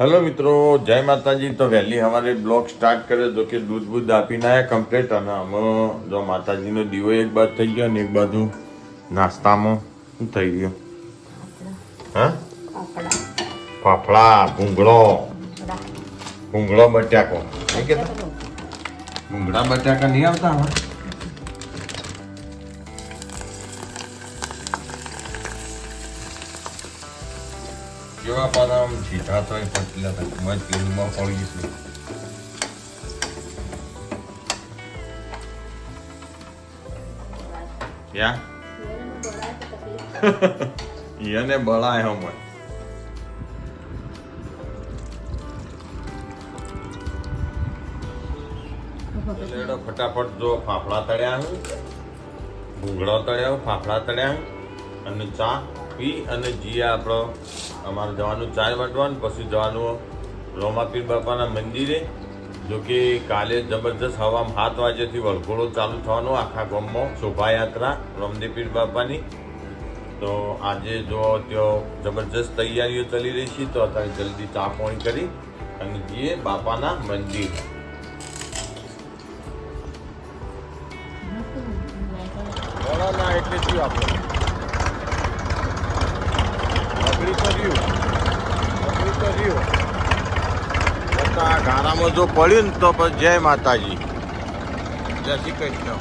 Hello મિત્રો જય માતાજી. તો વહેલી અમારે બ્લોગ સ્ટાર્ટ કર્યો તો કે દૂધ બૂધ આપીને આવ્યા કમ્પ્લીટ અને અમે જો માતાજીનો દીવો એક બાજુ થઈ ગયો અને એક બાજુ નાસ્તામાં શું થઈ ગયો? હા? ફાફડા ભૂંગળો. ભૂંગળો બટાકો. ભૂંગળા બટાકા નહીં આવતા હવે કેવા પાછા આમ સીધા તો પતલા થાય તેલમાં પડી છે એને બળાય હમણાં. ફટાફટ જો ફાફડા તળ્યા ભૂંગળો તળ્યો, ફાફડા તળ્યા અને ચા પી અને જીયા આપણો અમારે જવાનું ચાર વાટવાનું પછી જવાનું રોમાપીર બાપાના મંદિરે જો કે કાલે જબરજસ્ત હવામાં સાત વાગ્યાથી વળઘોડો ચાલુ થવાનો આખા ગામમાં શોભાયાત્રા રામદેવપીર બાપાની. તો આજે જો ત્યાં જબરજસ્ત તૈયારીઓ ચાલી રહી છે તો અત્યારે જલ્દી ચા પાણી કરી અને જઈએ બાપાના મંદિર. એટલે શું આપણે? ગારામાં જો પડ્યું ને તો પછી જય માતાજી. જય શ્રી કૃષ્ણ.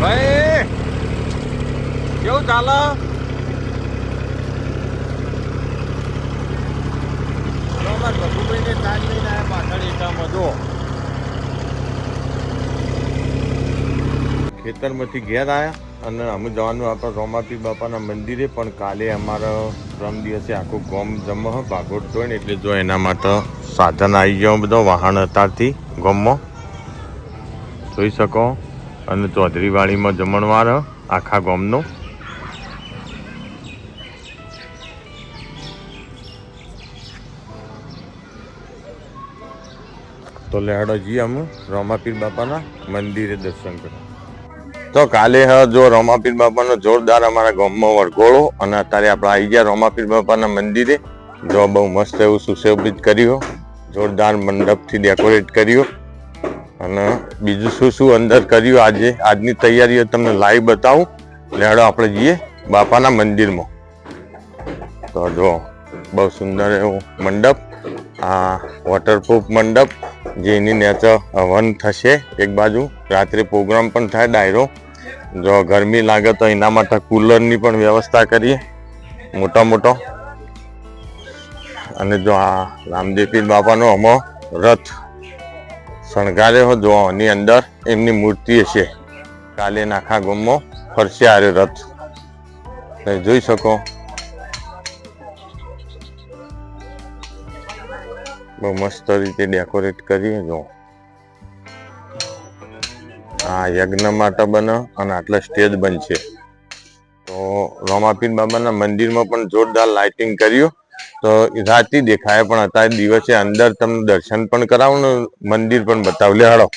ભાઈ કેવું ચાલે? ખેતરમાંથી ઘેર આવ્યા અને અમે જવાનું આપણા રોમાપી બાપાના મંદિરે, પણ કાલે અમારા ત્રણ દિવસે આખું ગોમ જમો ભાગોળ તોય ને એટલે જો એના માટે સાધન આવી ગયો બધો વાહન અત્યારથી ગોમમાં. જોઈ શકો, અને ચૌધરીવાડીમાં જમણવાર આખા ગામનો. તો લેડો જઈએ અમે રોમાપીર બાપાના મંદિરે દર્શન કરવા. તો કાલે જો રોમાપીર બાપાનો જોરદાર અમારા ગામમાં વરઘોળો અને અત્યારે આપણે આવી ગયા રોમાપીર બાપાના મંદિરે. જો બહુ મસ્ત એવું સુશોભિત કર્યું. જોરદાર મંડપથી ડેકોરેટ કર્યું. અને બીજું શું શું અંદર કર્યું આજે? આજની તૈયારીઓ તમને લાઈવ બતાવું. લેડો આપણે જઈએ બાપાના મંદિરમાં. તો જો, બહુ સુંદર એવું મંડપ. આ વોટરપ્રૂફ મંડપ, જેની નેચર હવન થશે એક બાજુ. રાત્રે પ્રોગ્રામ પણ થાય ડાયરો. જો ગરમી લાગે તો એના માટે કુલરની પણ વ્યવસ્થા કરીએ મોટો મોટો અને જો આ રામદેવપીર બાપાનો અમો રથ શણગાર્યો જો એની અંદર એમની મૂર્તિ હશે. કાલે નાખા ગુમો ફરશે આરે રથ. તમે જોઈ શકો. બહુ મસ્ત રીતે ડેકોરેટ કરીએ, જો. આ યજ્ઞ માટે બને અને આટલા સ્ટેજ બનશે. તો રોમાપીર બાબાના મંદિરમાં પણ જોરદાર લાઇટિંગ કર્યું. તો રાતી દેખાય પણ અત્યારે દિવસે અંદર તમને દર્શન પણ કરાવું ને, મંદિર પણ બતાવલે હાડો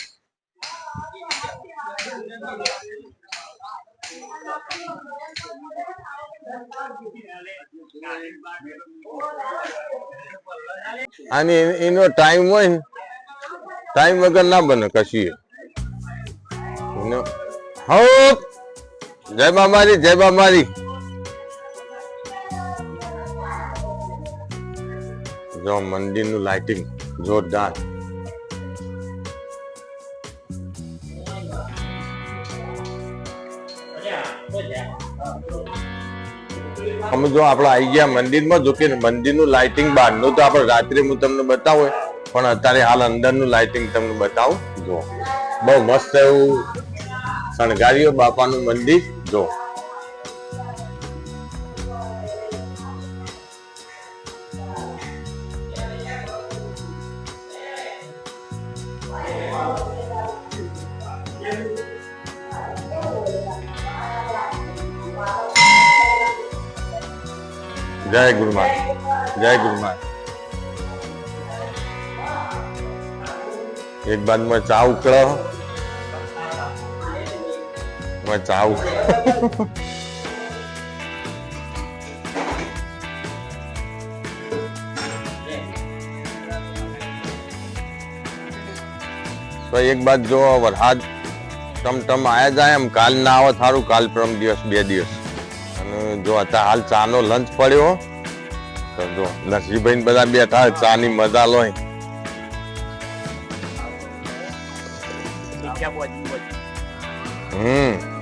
અને એનો ટાઈમ હોય ટાઈમ વગર ના બને કશી એનો હો જય બાબારી જય બાબારી જો મંદિરનું લાઇટિંગ જોરદાર. અમે જો આપણે આવી ગયા મંદિરમાં, જો કે મંદિરનું લાઇટિંગ બહારનું તો આપણે રાત્રે હું તમને બતાવું, પણ અત્યારે હાલ અંદરનું લાઇટિંગ તમને બતાવું. જો. બહુ મસ્ત એવું શણગાર્યું બાપાનું મંદિર જો. જય ગુરુમાન જય ગુરુમાન એક બાદમાં ચા ઉકળો. ચા ઉકળે તો એક બાદ જો વરસાદ ટમટમ આયા જાય એમ. કાલ ના આવે થારું કાલ પરમ દિવસ બે દિવસ. અને જો અત્યારે હાલ ચાનો લંચ પડ્યો તો જો નરસિંહભાઈ ને બધા બેઠા ચા ની મજા લોય. હમ.